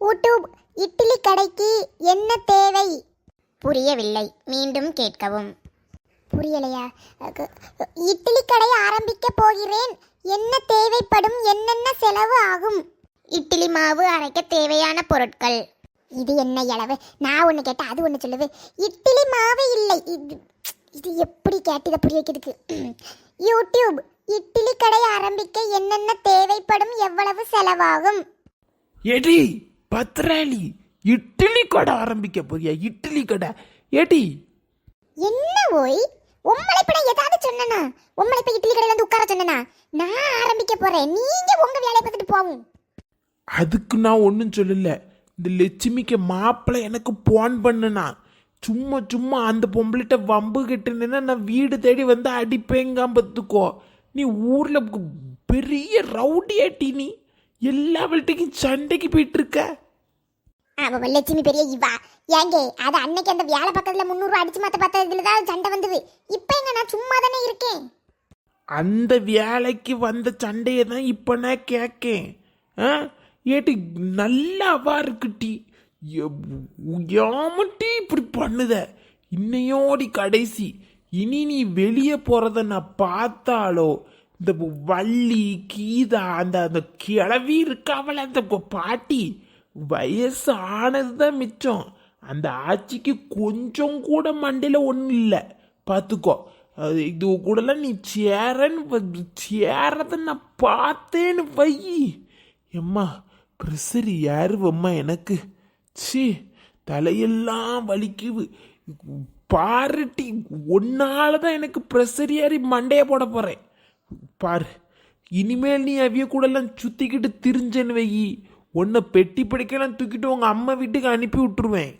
YouTube idli கடைக்கு என்ன தேவை? புரியவில்லை. மீண்டும் கேட்கவும். புரியலையா? இட்லி கடை ஆரம்பிக்க போகிறேன். என்ன தேவைப்படும்? என்னென்ன செலவு ஆகும்? இட்லி மாவு அரைக்க தேவையான பொருட்கள். இது என்ன இளவு நான் ஒன்று கேட்டேன் அது ஒன்று சொல்லுது. இட்லி மாவு இல்லை. இது இது எப்படி கேட்டு இதை புரிய வைக்கிறதுக்கு? யூடியூப் இட்லி கடை ஆரம்பிக்க என்னென்ன தேவைப்படும்? எவ்வளவு செலவாகும்? எடி பத்ராளி இட்லி கடை ஆரம்பிக்க போறியா? இட்லி கடை. எடி என்ன ஓய்? உம்மளை இப்ப நான் ஏதாவது சொன்னனா? உம்மளை இப்ப இட்லி கடையில வந்து உட்கார சொன்னனா? நான் ஆரம்பிக்க போறேன். நீங்க உங்க வேலையை பார்த்துட்டு போவும். அதுக்கு நான் ஒன்றும் சொல்லல. இந்த லட்சுமிக்கு மாப்பிள்ளை எனக்கு போன் பண்ணுனா. சும்மா சும்மா அந்த பொம்பளைட்ட வம்பு கிட்டுனா நான் வீடு தேடி வந்து அடிப்பேங்காம் பத்துக்கோ நீ ஊர்ல பெரிய ரவுடியாட்டி நீ. எல்லா வீட்டுக்கும் சண்டைக்கு போயிட்டு இருக்க அவ லட்சுமி பெரிய இவா. ஏங்க அது அன்னைக்கு அந்த வேலை பக்கத்துல முந்நூறு ரூபாய் அடிச்சு மாத்த பார்த்த இதுல தான் சண்டை வந்தது. இப்ப எங்க நான் சும்மா தானே இருக்கேன்? அந்த வேலைக்கு வந்த சண்டையை தான் இப்போ நான் கேட்கேன் ஆ ஏட்டி நல்லாவா இருக்குட்டி. ஏமட்டி இப்படி பண்ணுத. இன்னையோடி கடைசி. இனி நீ வெளியே போகிறத நான் பார்த்தாலோ இந்த வள்ளி கீதா அந்த அந்த கிளவி இருக்காவல அந்த பாட்டி. வயசு ஆனது தான் மிச்சம். அந்த ஆட்சிக்கு கொஞ்சம் கூட மண்டையில் ஒன்றும் இல்லை. பார்த்துக்கோ அது இது கூடலாம் நீ சேரன்னு வ- சேரதை நான் பார்த்தேன்னு வை. எம்மா ப்ரெஷர் யாருவம்மா எனக்கு? சி தலையெல்லாம் வலிக்குது. பாருட்டி ஒன்னால தான் எனக்கு ப்ரெஷர் ஏறி மண்டையை போட போகிறேன் பாரு இனிமேல் நீ அவிய கூடலாம் சுற்றிக்கிட்டு திரிஞ்சேன்னு வை. உன்னை பெட்டி படிக்கலாம் தூக்கிட்டு உங்கள் அம்மா வீட்டுக்கு அனுப்பி விட்டுருவேன்.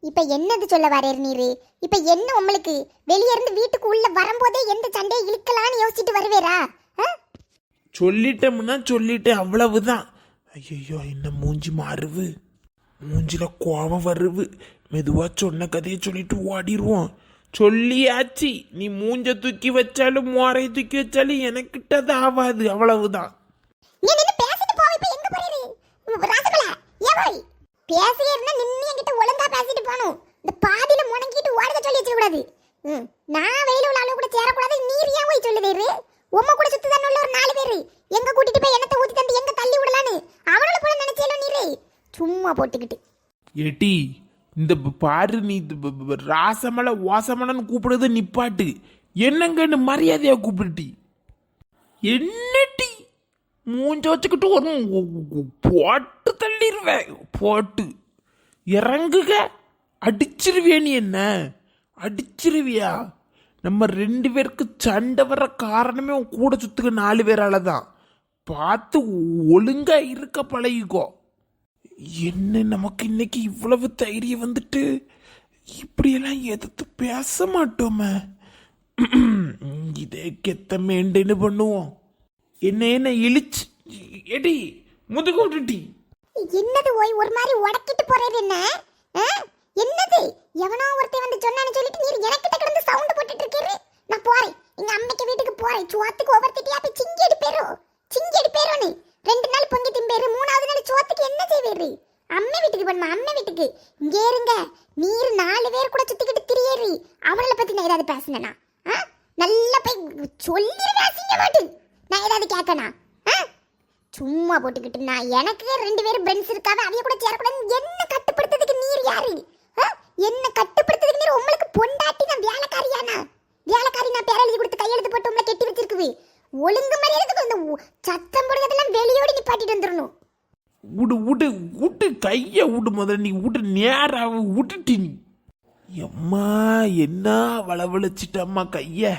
இப்ப என்னது சொல்ல வரேர் நீரு? இப்ப என்ன உங்களுக்கு? வெளிய இருந்து வீட்டுக்கு உள்ள வரும்போதே எந்த சண்டையை இழுக்கலான்னு யோசிச்சுட்டு வருவேரா? சொல்லிட்டோம்னா சொல்லிட்டேன் அவ்வளவுதான். ஐயோ என்ன மூஞ்சி மாறுவு? மூஞ்சில கோபம் வருவு. மெதுவா சொன்ன கதையை சொல்லிட்டு ஓடிடுவோம் சொல்லியாச்சு. நீ மூஞ்ச தூக்கி வச்சாலும் மோரையை தூக்கி வச்சாலும் எனக்கிட்டது ஆகாது அவ்வளவுதான். பேசியே இருந்தா நின்னு என்கிட்ட ஒழுங்கா பேசிட்டு போகணும் இந்த பாதியில முணங்கிட்டு ஓடுத சொல்லி வச்சிட கூடாது ம், நான் வெயில உள்ள ஆளு கூட சேரக்கூடாது. நீர் ஏன் போய் சொல்லுதேரு உம்ம கூட சுத்து தானே உள்ள ஒரு நாலு பேரு. எங்க கூட்டிட்டு போய் என்னத்தை ஊத்தி தந்து எங்க தள்ளி விடலான்னு? அவனோட போல நினைச்சேலோ நீரு சும்மா போட்டுக்கிட்டு. ஏட்டி இந்த பாரு நீ ராசமலை ஓசமலன்னு கூப்பிடுறது நிப்பாட்டு. என்னங்கன்னு மரியாதையாக கூப்பிடுட்டி. என்னட்டி? மூஞ்ச வச்சுக்கிட்டு ஒரு போட்டு தள்ளிடுவேன் போட்டு. இறங்குக. அடிச்சிருவியா நீ என்ன? அடிச்சிருவியா? நம்ம ரெண்டு பேருக்கு சண்டை வர காரணமே உன் கூட சுற்றுக்க நாலு பேரால தான். பார்த்து ஒழுங்காக இருக்க பழகிக்கோ. என்ன நமக்கு இன்னைக்கு இவ்வளவு தைரியம் வந்துட்டு? இப்படியெல்லாம் எதிர்த்து பேச மாட்டோமே. இதே கெத்த மேண்டேன்னு பண்ணுவோம். என்ன என்ன இழிச்சு? எடி முதுகு விட்டுட்டி என்னது ஓய் ஒரு மாதிரி உடக்கிட்டு போறது என்ன? ஆ? என்னது? எவனோ ஒருத்தன் வந்து சொன்னான்னு சொல்லிட்டு நீர் எனக்கிட்ட கிடந்து சவுண்ட் போட்டுட்டு இருக்கீரு நான் போறேன். எங்க அம்மைக்கு வீட்டுக்கு போறேன். சோத்துக்கு ஒவ்வொருத்திட்டியா போய் சிங்கி எடுப்பேரோ சிங்கி எடுப்பேரோ நீ ரெண்டு நாள் பொங்கி திம்பேரு மூணாவது நாள் சோத்துக்கு போயிடுறி அம்மை வீட்டுக்கு பண்ணுமா அம்மை வீட்டுக்கு. இங்கே இருங்க. நீர் நாலு பேர் கூட சுத்திக்கிட்டு திரியேறி. அவளை பத்தி நான் ஏதாவது பேசினேனா? நல்லா போய் சொல்லிருங்க சிங்க மாட்டு நான் ஏதாவது கேட்கணா சும்மா போட்டுக்கிட்டு நான் எனக்கு ரெண்டு பேரும் ஃப்ரெண்ட்ஸ் இருக்காது அவைய கூட சேரக்கூடாது என்ன கட்டுப்படுத்துறதுக்கு நீர் யாரு ஆ? என்ன கட்டுப்படுத்துறதுக்கு நீர் உங்களுக்கு பொண்டாட்டி நான் வேலைக்காரியானா வேலைக்காரி நான் பேர் எழுதி கொடுத்து கையெழுத்து போட்டு உங்களை கெட்டி வச்சிருக்குது ஒழுங்கு மரியாதைக்கு இந்த உ- சத்தம் போடுறதெல்லாம் வெளியோடி நிப்பாட்டிட்டு வந்துடணும் விடு விடு விட்டு கையை விடு முதல்ல நீ விட்டு நேராக விட்டுட்டி நீ எம்மா என்ன வளவழிச்சிட்டம்மா கைய?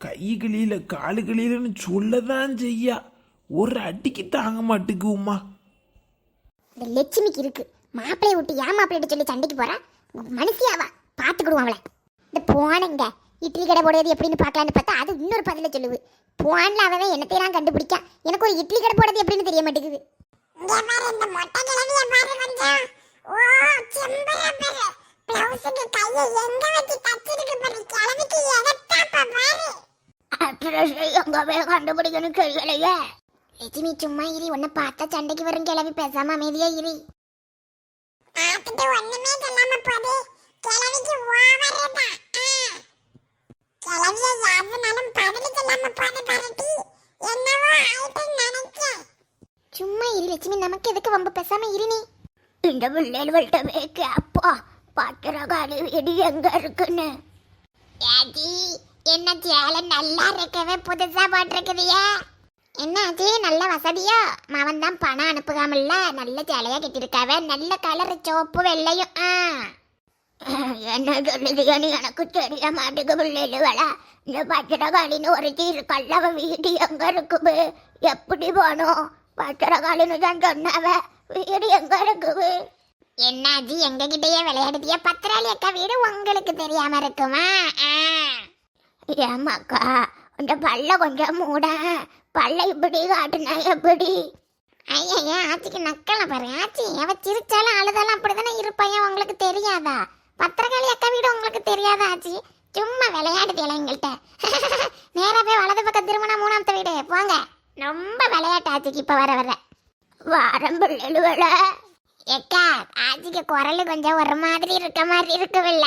கை கிளியில காலு கிளியிலன்னு சொல்லதான் செய்யா. ஒரு அடிக்கு தாங்க மாட்டேங்குமா இந்த லட்சுமிக்கு இருக்கு. மாப்பிளைய விட்டு ஏன் மாப்பிள்ளைய சொல்லி சண்டைக்கு போறா? மனுஷியாவா? பாத்துக்கிடுவோம் அவளை. இந்த போனங்க இட்லி கடை போடுறது எப்படின்னு பார்க்கலான்னு பார்த்தா அது இன்னொரு பதில சொல்லுது. போன்ல அவன் என்னத்தையெல்லாம் கண்டுபிடிக்கா எனக்கு ஒரு இட்லி கடை போடுறது எப்படின்னு தெரிய மாட்டேங்குது. கண்டுபிடிக்கணும் தெரியலையே. லட்சுமி சும்மா இரு உன்னை பார்த்தா சண்டைக்கு வரும் கிளவி பேசாம அமைதியா இரு. பார்த்துட்டு ஒண்ணுமே சொல்லாம போது கிழவிக்கு ஓவரதா கிழவிய யாருனாலும் பதில் சொல்லாம போது பரட்டி. என்னவோ ஆயிட்டுன்னு நினைச்சேன் சும்மா இரு லட்சுமி. நமக்கு எதுக்கு வம்பு? பேசாம இரு நீ. இந்த பிள்ளைகள்கிட்ட கேப்பா பத்திரகாளி வீடு எங்க இருக்குன்னு? ஏடி என்ன சேலை நல்லா இருக்கவே புதுசா போட்டிருக்குதியே என்ன அது நல்ல வசதியா? மவன் தான் பணம் அனுப்புகாமல்ல. நல்ல சேலையா கட்டியிருக்காவ. நல்ல கலர் சிவப்பு வெள்ளையும். ஆ. என்ன சொல்லுதுன்னு எனக்கு தெரிய மாட்டேங்குது பிள்ளைகளா இந்த பத்திரகாளின்னு ஒருத்தி இருக்கல்ல வீடு எங்க இருக்குது எப்படி போகணும்? பத்திரகாளின்னு தான் சொன்னவ. வீடு எங்க இருக்குது? என்னாச்சு எங்க கிட்டயே விளையாடுதியா? பத்திராளி அக்கா வீடு உங்களுக்கு தெரியாம இருக்குமா. ஏமாக்கா இந்த பல்ல கொஞ்சம் மூட. பல்ல இப்படி காட்டுனா எப்படி? ஐயா ஆச்சிக்கு நக்கல பாரு. ஆச்சி அவ சிரிச்சாலும் அழுதாலும் அப்படிதானே இருப்பாயா? உங்களுக்கு தெரியாதா? பத்திரகாளி அக்கா வீடு உங்களுக்கு தெரியாதா ஆச்சி? சும்மா விளையாடுதியல எங்கள்கிட்ட நேரா போய் வலது பக்கம் திருமணம் மூணாமத்த வீடு. போங்க. ரொம்ப விளையாட்டு ஆச்சிக்கு இப்ப வர வர. வாரம் பிள்ளைகள ஏக்கா ஆச்சிக்கு குரல் கொஞ்சம் ஒரு மாதிரி இருக்க மாதிரி இருக்குவில்ல?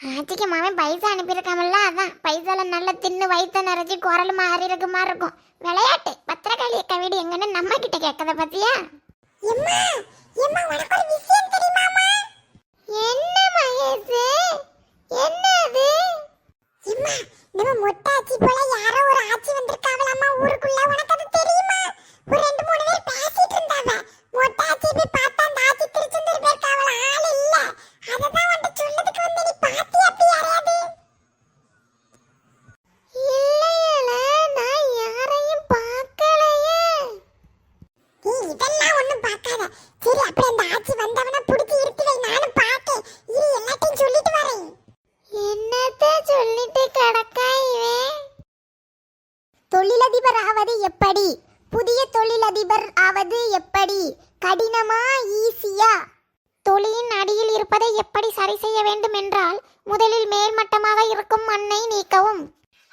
ஆச்சிக்கு மாவன் பைசா அனுப்பியிருக்காமல்ல அதான். பைசால நல்லா தின்னு வயிற்ற நிறைச்சி குரல் மாறி இருக்க மாதிரி இருக்கும். விளையாட்டு பத்திரகாளி அக்கா வீடு எங்கன்னு நம்ம கிட்ட கேட்கத பத்தியா என்ன மகேஷ்? என்ன அது எம்மா நம்ம மொட்டாச்சி போல யாரோ ஒரு ஆச்சி வந்திருக்காவலாமா ஊருக்குள்ள? உனக்கு அது தெரியுமா? ஒரு ரெண்டு மூணு பேர் பேசிட்டு இருந்தாவ மொட்டாச்சி போய் பார்த்தா அந்த ஆச்சி திருச்செந்தூர் போயிருக்காவல ஆள் இல்ல அததான் வந்து சொல்லதுக்கு வந்து நீ பாத்தியா அப்படி யாரையாவது இல்லையல நான் யாரையும் பார்க்கலையே நீ இதெல்லாம் ஒண்ணும் பார்க்காத சரி அப்படி அந்த ஆச்சி வந்தவன புடிச்சு இருத்தி வை நானும் பார்த்தேன் இரு எல்லாத்தையும் சொல்லிட்டு வரேன் என்னத்த சொல்லிட்டு கிடக்கா இவன் தொழிலதிபர் ஆவது எப்படி புதிய தொழிலதிபர் ஆவது எப்படி? கடினமா ஈஸியா? தொழிலின் அடியில் இருப்பதை எப்படி சரி செய்ய வேண்டும் என்றால் முதலில் மேல்மட்டமாக இருக்கும் மண்ணை நீக்கவும்.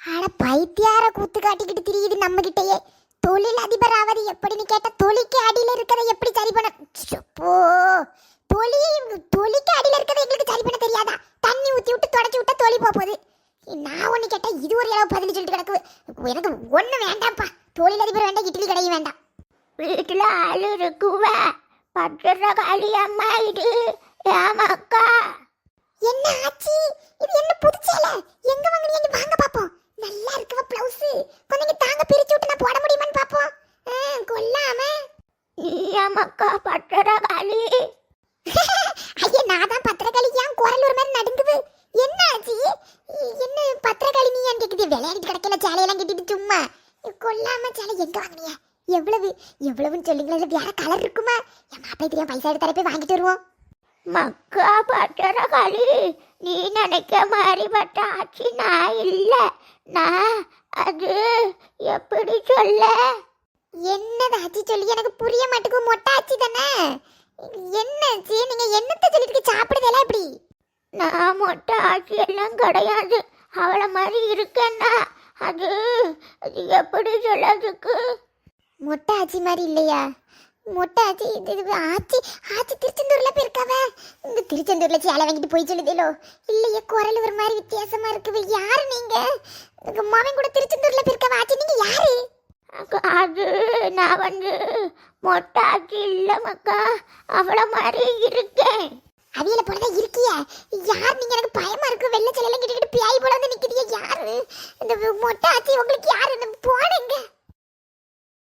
ஆட பைத்தியார கூத்து காட்டிக்கிட்டு திரியுது நம்ம தொழில் அதிபர் ஆவது எப்படின்னு கேட்ட தொழிக்கு அடியில் இருக்கு எப்படி சரி பண்ண போ தொழி தொழிக்கு அடியில இருக்கிறத எங்களுக்கு சரி பண்ண தெரியாதா தண்ணி ஊத்தி விட்டு தொடச்சி விட்டா தொழி போக போகுது நான் ஒண்ணு கேட்டா இது ஒரு அளவு பதில் சொல்லிட்டு கிடக்கு எனக்கு ஒண்ணு வேண்டாம்ப்பா தொழில் அதிபர் வேண்டாம் இட்லி கடையும் வேண்டாம் வீட்டுல ஆளு இருக்குவ. பத்திரகாளி அம்மா இது ஏமாக்கா. என்ன ஆச்சு? இது என்ன புதுச்சேல எங்க வாங்குனீங்க வாங்க பாப்போம். நல்லா இருக்குவ பிளவுஸ். கொஞ்சம் தாங்க பிரிச்சு விட்டு நான் போட முடியுமான்னு பாப்போம். கொல்லாம. ஏமாக்கா பத்திரகாளி ஐயா நான் தான் பத்திரக்காளி ஏன் குரல் ஒரு மாதிரி நடுங்குது என்ன ஆச்சு இ- என்ன பத்திரக்காளி நீ ஏன் கேக்குது விளையாடிட்டு கிடக்கல சேலையெல்லாம் கட்டிட்டு சும்மா கொல்லாம சேலை எங்க வாங்குனியா எவ்வளவு சொல்லுங்களேன் இல்ல வேற கலர் இருக்குமா? என் மாப்பிள்ளை தெரியும் பைசா எடுத்து போய் வாங்கிட்டு வருவோம். மக்கா பத்திரகாளி நீ நினைக்க மாதிரி பட்ட ஆச்சு நான் இல்ல. நான் அது எப்படி சொல்ல? என்னது ஆச்சு சொல்லி? எனக்கு புரிய மாட்டேங்குது. மொட்டை ஆச்சு தானே? என்ன ஆச்சு? நீங்க என்னத்த சொல்லிட்டு சாப்பிடுதெல்லாம் எப்படி? நான் மொட்டை ஆட்சி எல்லாம் கிடையாது. அவளை மாதிரி இருக்கேன்னா அது அது எப்படி சொல்லதுக்கு மொட்டை ஆச்சி மாதிரி இல்லையா? மொட்டை ஆச்சி இது இது ஆச்சி ஆச்சி திருச்செந்தூர்ல போயிருக்காவ? இந்த திருச்செந்தூர்ல சேலை வாங்கிட்டு போய் சொல்லுதேலோ. இல்லையே குரல் ஒரு மாதிரி வித்தியாசமா இருக்குது. யாரு நீங்க? உங்க மாமன் கூட திருச்செந்தூர்ல போயிருக்காவ? ஆச்சி நீங்க யாரு? அது நான் வந்து மொட்டை ஆட்சி இல்லை மக்கா. அவளை மாதிரி இருக்கேன். அவியல போலதான் இருக்கிய. யார் நீங்க? எனக்கு பயமா இருக்கு. வெள்ளை சிலையெல்லாம் கிட்ட பேய் போல வந்து நிக்கிறீங்க யாரு? இந்த மொட்டை ஆச்சி உங்களுக்கு யாரு? போனங்க.